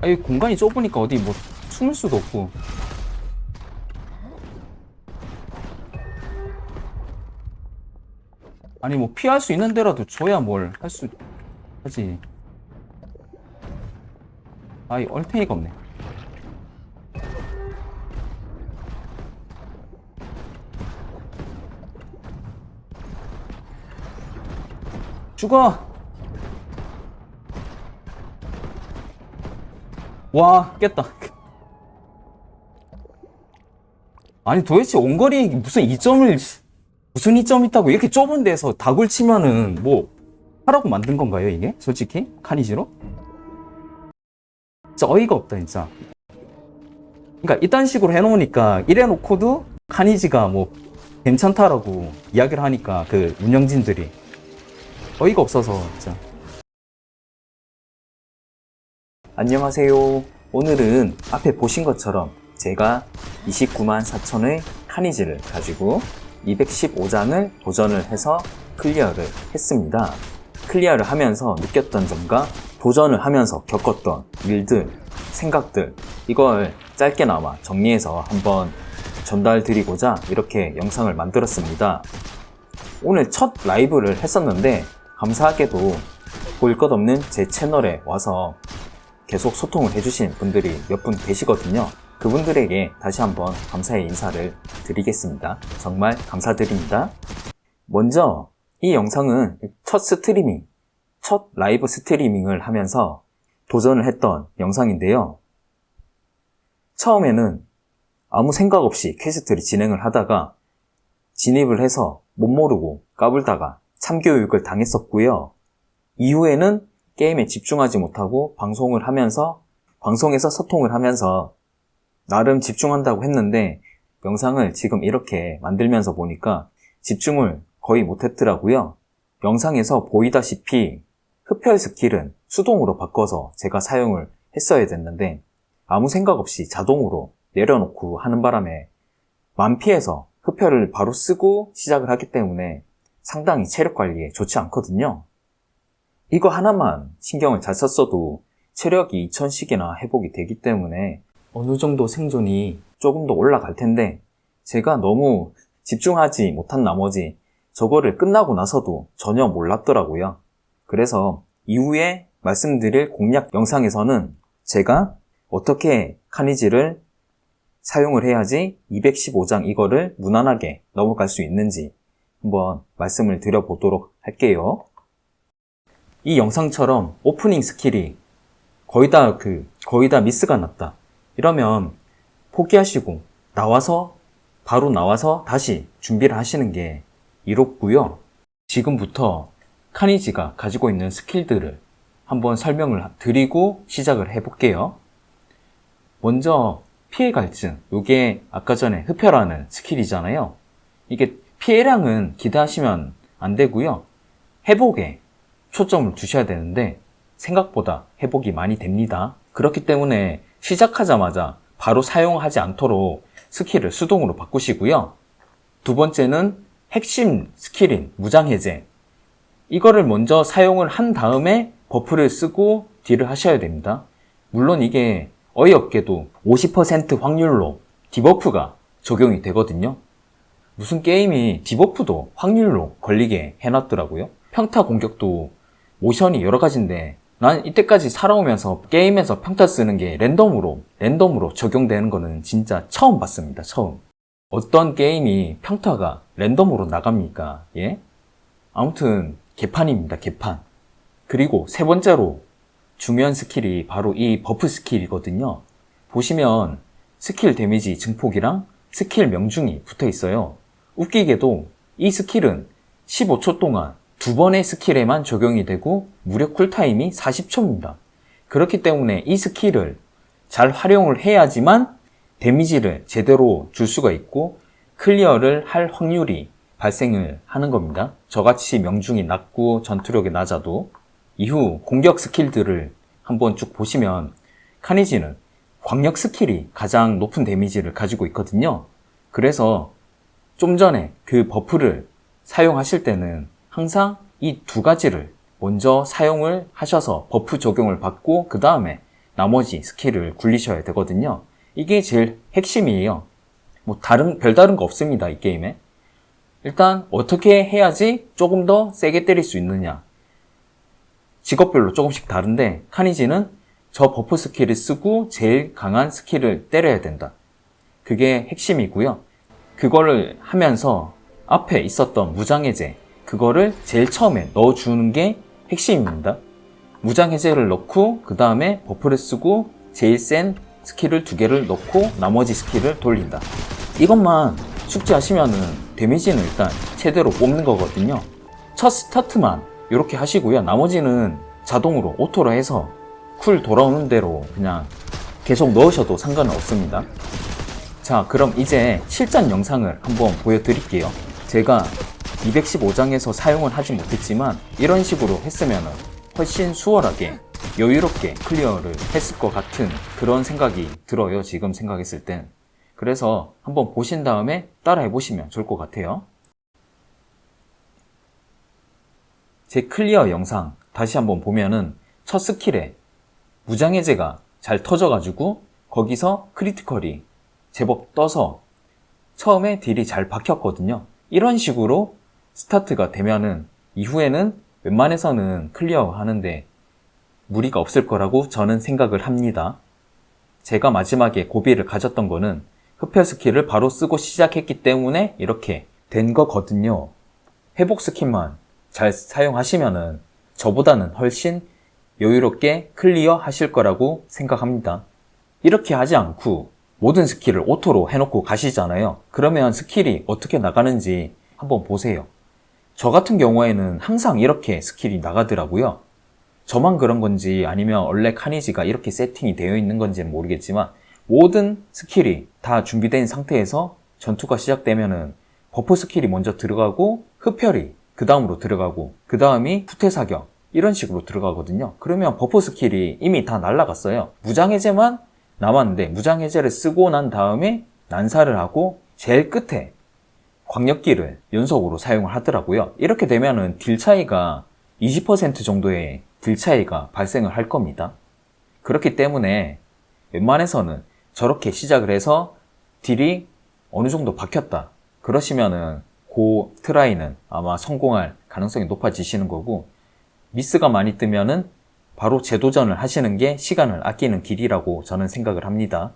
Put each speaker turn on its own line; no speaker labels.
아니 공간이 좁으니까 어디 뭐 숨을 수도 없고. 아니 뭐 피할 수 있는 데라도 줘야 뭘 할 수 하지. 아이 얼탱이가 없네. 죽어 와 깼다. 아니 도대체 원거리 무슨 이점을 무슨 이점 있다고 이렇게 좁은 데서 닭을 치면은 뭐 하라고 만든 건가요 이게? 솔직히? 카니지로? 진짜 어이가 없다 진짜. 그러니까 이딴 식으로 해놓으니까 이래놓고도 카니지가 뭐 괜찮다라고 이야기를 하니까 그 운영진들이 어이가 없어서 진짜 안녕하세요 오늘은 앞에 보신 것처럼 제가 29만 4천의 카니지를 가지고 215장을 도전을 해서 클리어를 했습니다. 클리어를 하면서 느꼈던 점과 도전을 하면서 겪었던 일들, 생각들, 이걸 짧게나마 정리해서 한번 전달 드리고자 이렇게 영상을 만들었습니다. 오늘 첫 라이브를 했었는데, 감사하게도 볼 것 없는 제 채널에 와서 계속 소통을 해주신 분들이 몇 분 계시거든요. 그분들에게 다시 한번 감사의 인사를 드리겠습니다. 정말 감사드립니다. 먼저 이 영상은 첫 스트리밍, 첫 라이브 스트리밍을 하면서 도전을 했던 영상인데요. 처음에는 아무 생각 없이 퀘스트를 진행을 하다가 진입을 해서 못 모르고 까불다가 참교육을 당했었고요. 이후에는 게임에 집중하지 못하고 방송을 하면서 방송에서 소통을 하면서 나름 집중한다고 했는데 영상을 지금 이렇게 만들면서 보니까 집중을 거의 못했더라고요. 영상에서 보이다시피 흡혈 스킬은 수동으로 바꿔서 제가 사용을 했어야 됐는데 아무 생각 없이 자동으로 내려놓고 하는 바람에 만피해서 흡혈을 바로 쓰고 시작을 하기 때문에 상당히 체력 관리에 좋지 않거든요. 이거 하나만 신경을 잘 썼어도 체력이 2000씩이나 회복이 되기 때문에 어느 정도 생존이 조금 더 올라갈 텐데 제가 너무 집중하지 못한 나머지 저거를 끝나고 나서도 전혀 몰랐더라고요. 그래서 이후에 말씀드릴 공략 영상에서는 제가 어떻게 카니지를 사용을 해야지 215장 이거를 무난하게 넘어갈 수 있는지 한번 말씀을 드려보도록 할게요. 이 영상처럼 오프닝 스킬이 거의 다 그, 거의 다 미스가 났다. 이러면 포기하시고 나와서 바로 나와서 다시 준비를 하시는 게 이롭고요. 지금부터 카니지가 가지고 있는 스킬들을 한번 설명을 드리고 시작을 해볼게요. 먼저 피해 갈증. 이게 아까 전에 흡혈하는 스킬이잖아요. 이게 피해량은 기대하시면 안 되고요. 회복에 초점을 두셔야 되는데 생각보다 회복이 많이 됩니다. 그렇기 때문에 시작하자마자 바로 사용하지 않도록 스킬을 수동으로 바꾸시고요. 두 번째는 핵심 스킬인 무장해제. 이거를 먼저 사용을 한 다음에 버프를 쓰고 딜을 하셔야 됩니다. 물론 이게 어이없게도 50% 확률로 디버프가 적용이 되거든요. 무슨 게임이 디버프도 확률로 걸리게 해놨더라고요. 평타 공격도 모션이 여러 가지인데 난 이때까지 살아오면서 게임에서 평타 쓰는 게 랜덤으로 랜덤으로 적용되는 거는 진짜 처음 봤습니다. 처음. 어떤 게임이 평타가 랜덤으로 나갑니까? 예? 아무튼 개판입니다. 개판. 그리고 세 번째로 중요한 스킬이 바로 이 버프 스킬이거든요. 보시면 스킬 데미지 증폭이랑 스킬 명중이 붙어 있어요. 웃기게도 이 스킬은 15초 동안 두 번의 스킬에만 적용이 되고 무력 쿨타임이 40초입니다. 그렇기 때문에 이 스킬을 잘 활용을 해야지만 데미지를 제대로 줄 수가 있고 클리어를 할 확률이 발생을 하는 겁니다. 저같이 명중이 낮고 전투력이 낮아도 이후 공격 스킬들을 한번 쭉 보시면 카니지는 광역 스킬이 가장 높은 데미지를 가지고 있거든요. 그래서 좀 전에 그 버프를 사용하실 때는 항상 이 두 가지를 먼저 사용을 하셔서 버프 적용을 받고 그 다음에 나머지 스킬을 굴리셔야 되거든요. 이게 제일 핵심이에요. 뭐 다른 별다른 거 없습니다 이 게임에. 일단 어떻게 해야지 조금 더 세게 때릴 수 있느냐. 직업별로 조금씩 다른데 카니지는 저 버프 스킬을 쓰고 제일 강한 스킬을 때려야 된다. 그게 핵심이고요. 그거를 하면서 앞에 있었던 무장해제 그거를 제일 처음에 넣어주는 게 핵심입니다. 무장 해제를 넣고 그 다음에 버프를 쓰고 제일 센 스킬을 두 개를 넣고 나머지 스킬을 돌린다. 이것만 숙지하시면은 데미지는 일단 최대로 뽑는 거거든요. 첫 스타트만 이렇게 하시고요. 나머지는 자동으로 오토로 해서 쿨 돌아오는 대로 그냥 계속 넣으셔도 상관은 없습니다. 자, 그럼 이제 실전 영상을 한번 보여드릴게요. 제가 215장에서 사용을 하지 못했지만 이런 식으로 했으면 훨씬 수월하게 여유롭게 클리어를 했을 것 같은 그런 생각이 들어요. 지금 생각했을 땐. 그래서 한번 보신 다음에 따라해 보시면 좋을 것 같아요. 제 클리어 영상 다시 한번 보면은 첫 스킬에 무장해제가 잘 터져가지고 거기서 크리티컬이 제법 떠서 처음에 딜이 잘 박혔거든요. 이런 식으로 스타트가 되면은 이후에는 웬만해서는 클리어 하는데 무리가 없을 거라고 저는 생각을 합니다. 제가 마지막에 고비를 가졌던 거는 흡혈 스킬을 바로 쓰고 시작했기 때문에 이렇게 된 거거든요. 회복 스킬만 잘 사용하시면은 저보다는 훨씬 여유롭게 클리어 하실 거라고 생각합니다. 이렇게 하지 않고 모든 스킬을 오토로 해놓고 가시잖아요. 그러면 스킬이 어떻게 나가는지 한번 보세요. 저 같은 경우에는 항상 이렇게 스킬이 나가더라고요. 저만 그런 건지 아니면 원래 카니지가 이렇게 세팅이 되어 있는 건지는 모르겠지만 모든 스킬이 다 준비된 상태에서 전투가 시작되면은 버프 스킬이 먼저 들어가고 흡혈이 그 다음으로 들어가고 그 다음이 후퇴 사격 이런 식으로 들어가거든요. 그러면 버프 스킬이 이미 다 날라갔어요. 무장해제만 남았는데 무장해제를 쓰고 난 다음에 난사를 하고 제일 끝에 광역기를 연속으로 사용을 하더라고요. 이렇게 되면은 딜 차이가 20% 정도의 딜 차이가 발생을 할 겁니다. 그렇기 때문에 웬만해서는 저렇게 시작을 해서 딜이 어느 정도 박혔다. 그러시면은 고 트라이는 아마 성공할 가능성이 높아지시는 거고 미스가 많이 뜨면은 바로 재도전을 하시는 게 시간을 아끼는 길이라고 저는 생각을 합니다.